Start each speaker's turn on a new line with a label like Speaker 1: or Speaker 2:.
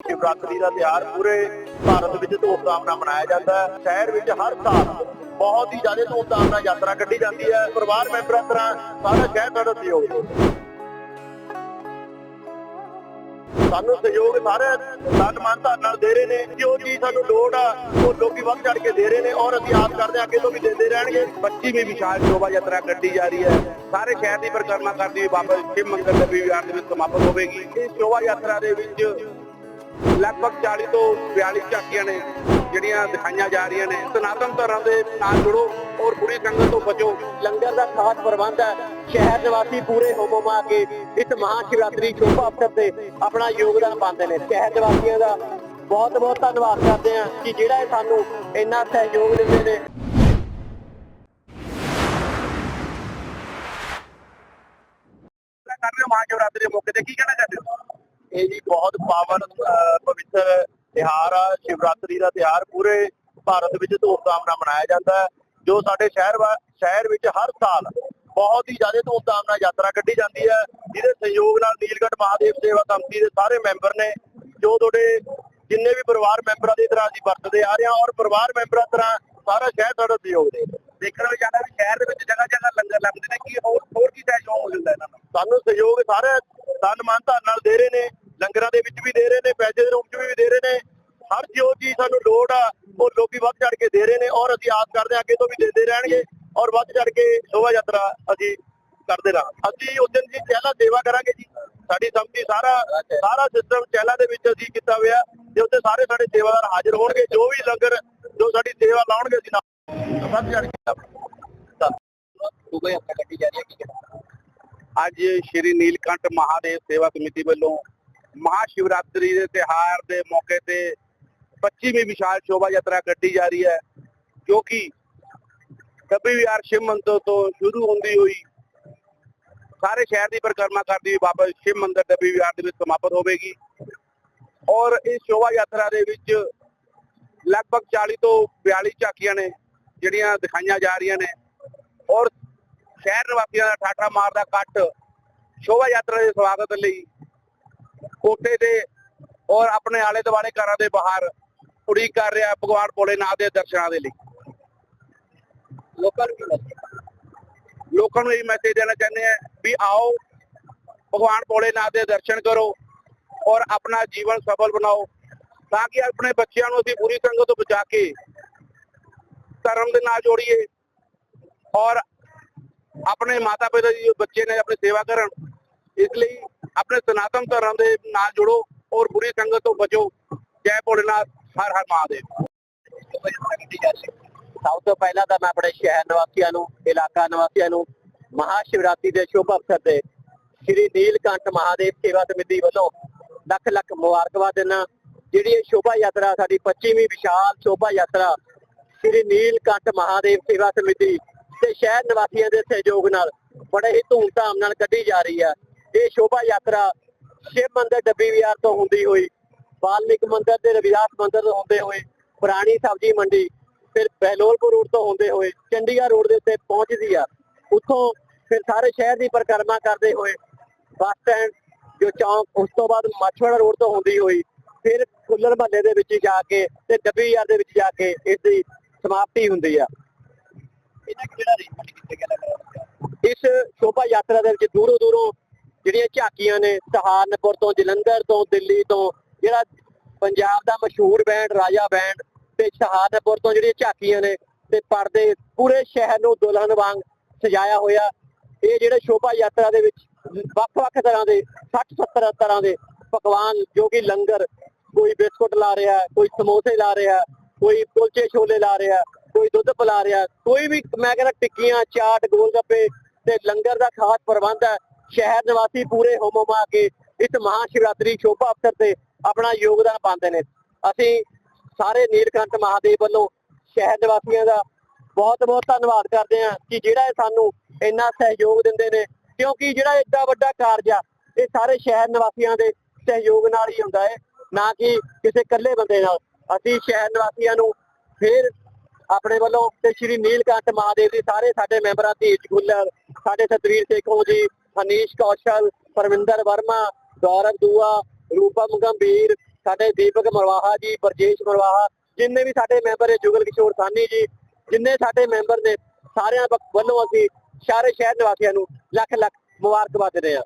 Speaker 1: ਸ਼ਿਵਰਾਤਰੀ ਦਾ ਤਿਉਹਾਰ ਪੂਰੇ ਭਾਰਤ ਵਿੱਚ ਧੂਮਧਾਮ ਨਾਲ ਮਨਾਇਆ ਜਾਂਦਾ ਹੈ। ਸ਼ਹਿਰ ਵਿੱਚ ਹਰ ਸਾਲ ਬਹੁਤ ਹੀ ਜ਼ਿਆਦਾ ਧੂਮਧਾਮ ਨਾਲ ਯਾਤਰਾ ਕੱਢੀ ਜਾਂਦੀ ਹੈ। ਪਰਿਵਾਰ ਮੈਂਬਰਾਂ ਤਰ੍ਹਾਂ ਸਾਰਾ ਸ਼ਹਿਰ ਸਾਡਾ ਸਹਿਯੋਗ ਸਾਨੂੰ ਸਹਿਯੋਗ ਸਾਰੇ ਤਨ ਮਨ ਨਾਲ ਦੇ ਰਹੇ ਨੇ। ਜੋ ਚੀਜ਼ ਸਾਨੂੰ ਲੋੜ ਆ, ਉਹ ਲੋਕੀ ਵੱਧ ਚੜ ਕੇ ਦੇ ਰਹੇ ਨੇ ਔਰ ਅਸੀਂ ਆਸ ਕਰਦੇ ਹਾਂ ਅੱਗੇ ਤੋਂ ਵੀ ਦਿੰਦੇ ਰਹਿਣਗੇ।
Speaker 2: 25ਵੀਂ ਵਿਸ਼ਾਲ ਸ਼ੋਭਾ ਯਾਤਰਾ ਕੱਢੀ ਜਾ ਰਹੀ ਹੈ। ਸਾਰੇ ਸ਼ਹਿਰ ਦੀ ਪਰਿਕਰਮਾ ਕਰਦੀ ਹੋਈ ਬਾਬਾ ਸ਼ਿਵ ਮੰਦਿਰ ਦੇ ਵਿਹਾਰ ਦੇ ਵਿੱਚ ਸਮਾਪਤ ਹੋਵੇਗੀ। ਇਸ ਸ਼ੋਭਾ ਯਾਤਰਾ ਦੇ ਵਿੱਚ ਲਗਭਗ 40 ਤੋਂ 42 ਝਾਕੀਆਂ ਨੇ ਜਿਹੜੀਆਂ ਦਿਖਾਈਆਂ ਜਾ ਰਹੀਆਂ ਨੇ। ਸਨਾਤਨ ਧਰਮ ਦੇ ਨਾਲ ਜੁੜੋ ਔਰ ਬੁਰੀ ਸੰਗਤ ਤੋਂ ਬਚੋ।
Speaker 3: ਲੰਗਰ ਦਾ ਖਾਸ ਪ੍ਰਬੰਧ ਹੈ। ਸ਼ਹਿਰ ਨਿਵਾਸੀ ਪੂਰੇ ਹੋਮਮਾ ਕੇ ਇਸ ਮਹਾ ਸ਼ਿਵਰਾਤਰੀ ਸ਼ੋਭਾ ਅਵਸਰ ਤੇ ਆਪਣਾ ਯੋਗਦਾਨ ਪਾਉਂਦੇ ਨੇ। ਸ਼ਹਿਰ ਨਿਵਾਸੀਆਂ ਦਾ ਬਹੁਤ ਬਹੁਤ ਧੰਨਵਾਦ ਕਰਦੇ ਹਾਂ ਕਿ ਜਿਹੜਾ ਇਹ ਸਾਨੂੰ ਇੰਨਾ ਸਹਿਯੋਗ ਦਿੰਦੇ ਨੇ।
Speaker 2: ਕਰ ਰਹੇ ਹੋ ਮਹਾਸ਼ਿਵਰਾਤਰੀ ਦੇ ਮੌਕੇ ਤੇ। ਕੀ ਕਹਿਣਾ ਚਾਹੁੰਦੇ ਹੋ?
Speaker 1: ਇਹ ਜੀ ਬਹੁਤ ਪਾਵਨ ਅਹ, ਪਵਿੱਤਰ ਤਿਉਹਾਰ ਆ ਸ਼ਿਵਰਾਤਰੀ ਦਾ ਤਿਉਹਾਰ ਪੂਰੇ ਭਾਰਤ ਵਿੱਚ ਧੂਮਧਾਮ ਨਾਲ ਮਨਾਇਆ ਜਾਂਦਾ ਹੈ ਜੋ ਸਾਡੇ ਸ਼ਹਿਰ ਸ਼ਹਿਰ ਵਿੱਚ ਹਰ ਸਾਲ ਬਹੁਤ ਹੀ ਜ਼ਿਆਦਾ ਧੂਮਧਾਮ ਨਾਲ ਯਾਤਰਾ ਕੱਢੀ ਜਾਂਦੀ ਹੈ ਜਿਹਦੇ ਸਹਿਯੋਗ ਨਾਲ ਨੀਲਗੜ੍ਹ ਮਹਾਦੇਵ ਸੇਵਾ ਕਮੇਟੀ ਦੇ ਸਾਰੇ ਮੈਂਬਰ ਨੇ ਜੋ ਤੁਹਾਡੇ ਜਿੰਨੇ ਵੀ ਪਰਿਵਾਰ ਮੈਂਬਰਾਂ ਦੀ ਤਰ੍ਹਾਂ ਅਸੀਂ ਵਰਤਦੇ ਆ ਰਹੇ ਹਾਂ ਔਰ ਪਰਿਵਾਰ ਮੈਂਬਰਾਂ ਤਰ੍ਹਾਂ ਸਾਰਾ ਸ਼ਹਿਰ ਸਾਡਾ ਸਹਿਯੋਗ ਦੇ
Speaker 2: ਦੇਖਣ ਵਿੱਚ ਆਉਂਦਾ ਵੀ ਸ਼ਹਿਰ ਦੇ ਵਿੱਚ ਜਗ੍ਹਾ ਜਗ੍ਹਾ ਲੰਗਰ ਲੱਗਦੇ ਨੇ ਕੀ ਹੋਰ ਹੋਰ ਕੀ ਸਹਿਯੋਗ ਮਿਲਦਾ ਇਹਨਾਂ ਨੂੰ?
Speaker 1: ਸਾਨੂੰ ਸਹਿਯੋਗ ਸਾਰੇ ਤਨ ਮਨ ਧਨ ਨਾਲ ਦੇ ਰਹੇ ਨੇ ਲੰਗਰਾਂ ਦੇ ਵਿੱਚ ਵੀ ਦੇ ਰਹੇ ਨੇ ਪੈਸੇ ਦੇ ਰੂਪ 'ਚ ਵੀ ਦੇ ਰਹੇ ਨੇ। ਹਰ ਜੋ ਚੀਜ਼ ਸਾਨੂੰ ਲੋੜ ਆ ਉਹ ਲੋਕੀ ਵੱਧ ਚੜ ਕੇ ਦੇ ਰਹੇ ਨੇ ਔਰ ਅਸੀਂ ਆਸ ਕਰਦੇ ਹਾਂ ਅੱਗੇ ਤੋਂ ਵੀ ਦਿੰਦੇ ਰਹਿਣਗੇ ਔਰ ਵੱਧ ਚੜ ਕੇ ਸ਼ੋਭਾ ਯਾਤਰਾ ਅਸੀਂ ਕਰਦੇ ਰਹਾਂ ਅਸੀਂ ਉਸ ਦਿਨ ਜੀ ਚਹਿਲਾ ਸੇਵਾ ਕਰਾਂਗੇ ਜੀ। ਸਾਡੀ ਸੰਮਤੀ ਸਾਰਾ ਸਾਰਾ ਸਿਸਟਮ ਚਹਿਲਾ ਦੇ ਵਿੱਚ ਅਸੀਂ ਕੀਤਾ ਹੋਇਆ ਤੇ ਉੱਥੇ ਸਾਰੇ ਸਾਡੇ ਸੇਵਾਦਾਰ ਹਾਜ਼ਰ ਹੋਣਗੇ ਜੋ ਵੀ ਲੰਗਰ ਜੋ ਸਾਡੀ ਸੇਵਾ ਲਾਉਣਗੇ ਅਸੀਂ ਨਾਲ ਵੱਧ ਚੜ ਕੇ
Speaker 3: ਜਾ ਰਹੀ ਹੈ
Speaker 2: ਅੱਜ ਸ਼੍ਰੀ ਨੀਲਕੰਠ ਮਹਾਦੇਵ ਸੇਵਾ ਸਮਿਤੀ ਵੱਲੋਂ ਮਹਾਸ਼ਿਵਰਾਤਰੀ ਦੇ ਤਿਹਾਰ ਦੇ ਮੌਕੇ ਤੇ 25ਵੀਂ ਵਿਸ਼ਾਲ ਸ਼ੋਭਾ ਯਾਤਰਾ ਕੱਢੀ ਜਾ ਰਹੀ ਹੈ, ਜੋ ਕਿ ਕਬੀ ਵਿਹਾਰ ਸ਼ਿਵ ਮੰਦਰ ਤੋਂ ਸ਼ੁਰੂ ਹੁੰਦੀ ਹੋਈ ਸਾਰੇ ਸ਼ਹਿਰ ਦੀ ਪਰਿਕਰਮਾ ਕਰਦੀ ਹੋਈ ਵਾਪਸ ਸ਼ਿਵ ਮੰਦਰ ਦੇ ਵਿਹਾਰ ਦੇ ਵਿੱਚ ਸਮਾਪਤ ਹੋਵੇਗੀ ਔਰ ਇਸ ਸ਼ੋਭਾ ਯਾਤਰਾ ਦੇ ਵਿੱਚ ਲਗਭਗ 40 ਤੋਂ 42 ਝਾਕੀਆਂ ਨੇ ਜਿਹੜੀਆਂ ਦਿਖਾਈਆਂ ਜਾ ਰਹੀਆਂ ਨੇ ਔਰ ਸ਼ਹਿਰ ਨਿਵਾਸੀਆਂ ਦਾ ਠਾਠਾ ਮਾਰਦਾ ਕੱਟ ਸ਼ੋਭਾ ਯਾਤਰਾ ਦੇ ਸਵਾਗਤ ਲਈ ਕੋਠੇ ਦੇ ਔਰ ਆਪਣੇ ਆਲੇ ਦੁਆਲੇ ਘਰਾਂ ਦੇ ਬਾਹਰ ਉਡੀਕ ਕਰ ਰਿਹਾ ਭਗਵਾਨ ਭੋਲੇਨਾਥ ਦੇ ਦਰਸ਼ਨਾਂ ਦੇ ਲਈ।
Speaker 3: ਲੋਕਾਂ ਨੂੰ
Speaker 2: ਲੋਕਾਂ ਨੂੰ ਇਹ ਮੈਸੇਜ ਦੇਣਾ ਚਾਹੁੰਦੇ ਆ ਵੀ ਆਓ, ਭਗਵਾਨ ਭੋਲੇਨਾਥ ਦੇ ਦਰਸ਼ਨ ਕਰੋ ਔਰ ਆਪਣਾ ਜੀਵਨ ਸਫਲ ਬਣਾਓ ਤਾਂ ਕਿ ਆਪਣੇ ਬੱਚਿਆਂ ਨੂੰ ਅਸੀਂ ਬੁਰੀ ਸੰਗਤ ਤੋਂ ਬਚਾ ਕੇ ਧਰਮ ਦੇ ਨਾਲ ਜੋੜੀਏ ਔਰ ਆਪਣੇ ਮਾਤਾ ਪਿਤਾ ਜੀ ਬੱਚੇ ਨੇ ਆਪਣੀ ਸੇਵਾ ਕਰਨ, ਇਸ ਲਈ ਆਪਣੇ ਸਨਾਤਨ ਧਰਮ ਦੇ ਨਾਲ ਜੁੜੋ ਔਰ ਬੁਰੀ ਸੰਗਤ ਤੋਂ ਬਚੋ। ਜੈ ਭੋਲੇਨਾਥ, ਹਰ ਹਰ ਮਹਾਦੇਵ।
Speaker 3: ਸਭ ਤੋਂ ਪਹਿਲਾਂ ਤਾਂ ਮੈਂ ਆਪਣੇ ਸ਼ਹਿਰ ਨਿਵਾਸੀਆਂ ਨੂੰ, ਇਲਾਕਾ ਨਿਵਾਸੀਆਂ ਨੂੰ ਮਹਾ ਸ਼ਿਵਰਾਤਰੀ ਦੇ ਸ਼ੁਭ ਅਵਸਰ ਤੇ ਸ੍ਰੀ ਨੀਲਕੰਠ ਮਹਾਦੇਵ ਸੇਵਾ ਸਮਿਤੀ ਵੱਲੋਂ ਲੱਖ ਲੱਖ ਮੁਬਾਰਕਬਾਦ ਦਿੰਦਾ ਜਿਹੜੀ ਇਹ ਸ਼ੋਭਾ ਯਾਤਰਾ, ਸਾਡੀ 25ਵੀਂ ਵਿਸ਼ਾਲ ਸ਼ੋਭਾ ਯਾਤਰਾ, ਸ੍ਰੀ ਨੀਲਕੰਠ ਮਹਾਦੇਵ ਸੇਵਾ ਸਮਿਤੀ ਤੇ ਸ਼ਹਿਰ ਨਿਵਾਸੀਆਂ ਦੇ ਸਹਿਯੋਗ ਨਾਲ ਬੜੇ ਹੀ ਧੂਮਧਾਮ ਨਾਲ ਕੱਢੀ ਜਾ ਰਹੀ ਹੈ। ਇਹ ਸ਼ੋਭਾ ਯਾਤਰਾ ਸ਼ਿਵ ਮੰਦਿਰ ਡੱਬੀ ਵਿਹਾਰ ਤੋਂ ਹੁੰਦੀ ਹੋਈ ਵਾਲਮੀਕ ਮੰਦਿਰ ਤੇ ਰਵਿਦਾਸ ਮੰਦਿਰ ਤੋਂ ਹੁੰਦੇ ਹੋਏ ਪੁਰਾਣੀ ਸਬਜ਼ੀ ਮੰਡੀ ਫਿਰ ਬਹਿਲੋਲਪੁਰ ਰੋਡ ਤੋਂ ਹੁੰਦੇ ਹੋਏ ਚੰਡੀਗੜ੍ਹ ਰੋਡ ਦੇ ਉੱਤੇ ਪਹੁੰਚਦੀ ਆ। ਉੱਥੋਂ ਫਿਰ ਸਾਰੇ ਸ਼ਹਿਰ ਦੀ ਪਰਿਕਰਮਾ ਕਰਦੇ ਹੋਏ ਬੱਸ ਸਟੈਂਡ ਜੋ ਚੌਂਕ ਉਸ ਤੋਂ ਬਾਅਦ ਮੱਛਵਾੜਾ ਰੋਡ ਤੋਂ ਹੁੰਦੀ ਹੋਈ ਫਿਰ ਫੁੱਲਰ ਮਹੱਲੇ ਦੇ ਵਿੱਚ ਜਾ ਕੇ ਤੇ ਡੱਬੀ ਯਾਰ ਦੇ ਵਿੱਚ ਜਾ ਕੇ ਇਸ ਦੀ ਸਮਾਪਤੀ ਹੁੰਦੀ ਆ। ਇਸ ਸ਼ੋਭਾ ਯਾਤਰਾ ਦੇ ਵਿੱਚ ਦੂਰੋਂ ਦੂਰੋਂ ਜਿਹੜੀਆਂ ਝਾਕੀਆਂ ਨੇ, ਸਹਾਰਨਪੁਰ ਤੋਂ, ਜਲੰਧਰ ਤੋਂ, ਦਿੱਲੀ ਤੋਂ, ਜਿਹੜਾ ਪੰਜਾਬ ਦਾ ਮਸ਼ਹੂਰ ਬੈਂਡ ਰਾਜਾ ਬੈਂਡ ਤੇ ਸਹਾਰਨਪੁਰ ਤੋਂ ਜਿਹੜੀਆਂ ਝਾਕੀਆਂ ਨੇ ਤੇ ਪਰਦੇ ਪੂਰੇ ਸ਼ਹਿਰ ਨੂੰ ਦੁਲਹਨ ਵਾਂਗ ਸਜਾਇਆ ਹੋਇਆ। ਇਹ ਜਿਹੜੇ ਸ਼ੋਭਾ ਯਾਤਰਾ ਦੇ ਵਿੱਚ ਵੱਖ-ਵੱਖ ਤਰ੍ਹਾਂ ਦੇ 60-70 ਤਰ੍ਹਾਂ ਦੇ ਪਕਵਾਨ, ਜੋ ਕਿ ਲੰਗਰ, ਕੋਈ ਬਿਸਕੁਟ ਲਾ ਰਿਹਾ, ਕੋਈ ਸਮੋਸੇ ਲਾ ਰਿਹਾ, ਕੋਈ ਕੁਲਚੇ ਛੋਲੇ ਲਾ ਰਿਹਾ, ਕੋਈ ਦੁੱਧ ਪਿਲਾ ਰਿਹਾ, ਕੋਈ ਵੀ ਮੈਂ ਕਹਿੰਦਾ ਟਿੱਕੀਆਂ, ਚਾਟ, ਗੋਲ ਗੱਪੇ ਤੇ ਲੰਗਰ ਦਾ ਖਾਸ ਪ੍ਰਬੰਧ ਹੈ। ਸ਼ਹਿਰ ਨਿਵਾਸੀ ਪੂਰੇ ਹੋਮਮਾ ਕੇ ਇਸ ਮਹਾ ਸ਼ਿਵਰਾਤਰੀ ਸ਼ੋਭਾ ਅਵਸਰ ਤੇ ਆਪਣਾ ਯੋਗਦਾਨ ਪਾਉਂਦੇ ਨੇ। ਅਸੀਂ ਸਾਰੇ ਨੀਲਕੰਠ ਮਹਾਦੇਵ ਵੱਲੋਂ ਸ਼ਹਿਰ ਨਿਵਾਸੀਆਂ ਦਾ ਬਹੁਤ ਬਹੁਤ ਧੰਨਵਾਦ ਕਰਦੇ ਹਾਂ ਕਿ ਜਿਹੜਾ ਇਹ ਸਾਨੂੰ ਇੰਨਾ ਸਹਿਯੋਗ ਦਿੰਦੇ ਨੇ, ਕਿਉਂਕਿ ਜਿਹੜਾ ਏਡਾ ਵੱਡਾ ਕਾਰਜ ਆ, ਇਹ ਸਾਰੇ ਸ਼ਹਿਰ ਨਿਵਾਸੀਆਂ ਦੇ ਸਹਿਯੋਗ ਨਾਲ ਹੀ ਹੁੰਦਾ ਹੈ, ਨਾ ਕਿ ਕਿਸੇ ਇਕੱਲੇ ਬੰਦੇ ਨਾਲ। ਅਸੀਂ ਸ਼ਹਿਰ ਨਿਵਾਸੀਆਂ ਨੂੰ ਫਿਰ ਆਪਣੇ ਵੱਲੋਂ ਤੇ ਸ਼੍ਰੀ ਨੀਲਕੰਠ ਮਹਾਦੇਵ ਦੇ ਸਾਰੇ ਸਾਡੇ ਮੈਂਬਰਾਂ ਦੀ ਗੁੱਲਰ ਸਾਡੇ ਸਤਵੀਰ ਸੇਖੋਂ ਜੀ ਹਨੀਸ਼ ਕੌਸ਼ਲ ਪਰਵਿੰਦਰ ਵਰਮਾ, ਗੌਰਵ ਦੂਆ ਰੂਪਮ ਗੰਭੀਰ ਸਾਡੇ ਦੀਪਕ ਮਰਵਾਹਾ ਜੀ, ਬਰਜੇਸ਼ ਮਰਵਾਹਾ, ਜਿੰਨੇ ਵੀ ਸਾਡੇ ਮੈਂਬਰ ਨੇ, ਜੁਗਲ ਕਿਸ਼ੋਰ ਸਾਨੀ ਜੀ, ਜਿੰਨੇ ਸਾਡੇ ਮੈਂਬਰ ਨੇ, ਸਾਰਿਆਂ ਵੱਲੋਂ ਅਸੀਂ ਸਾਰੇ ਸ਼ਹਿਰ ਨਿਵਾਸੀਆਂ ਨੂੰ ਲੱਖ ਲੱਖ ਮੁਬਾਰਕਬਾਦ ਦਿੰਦੇ ਹਾਂ।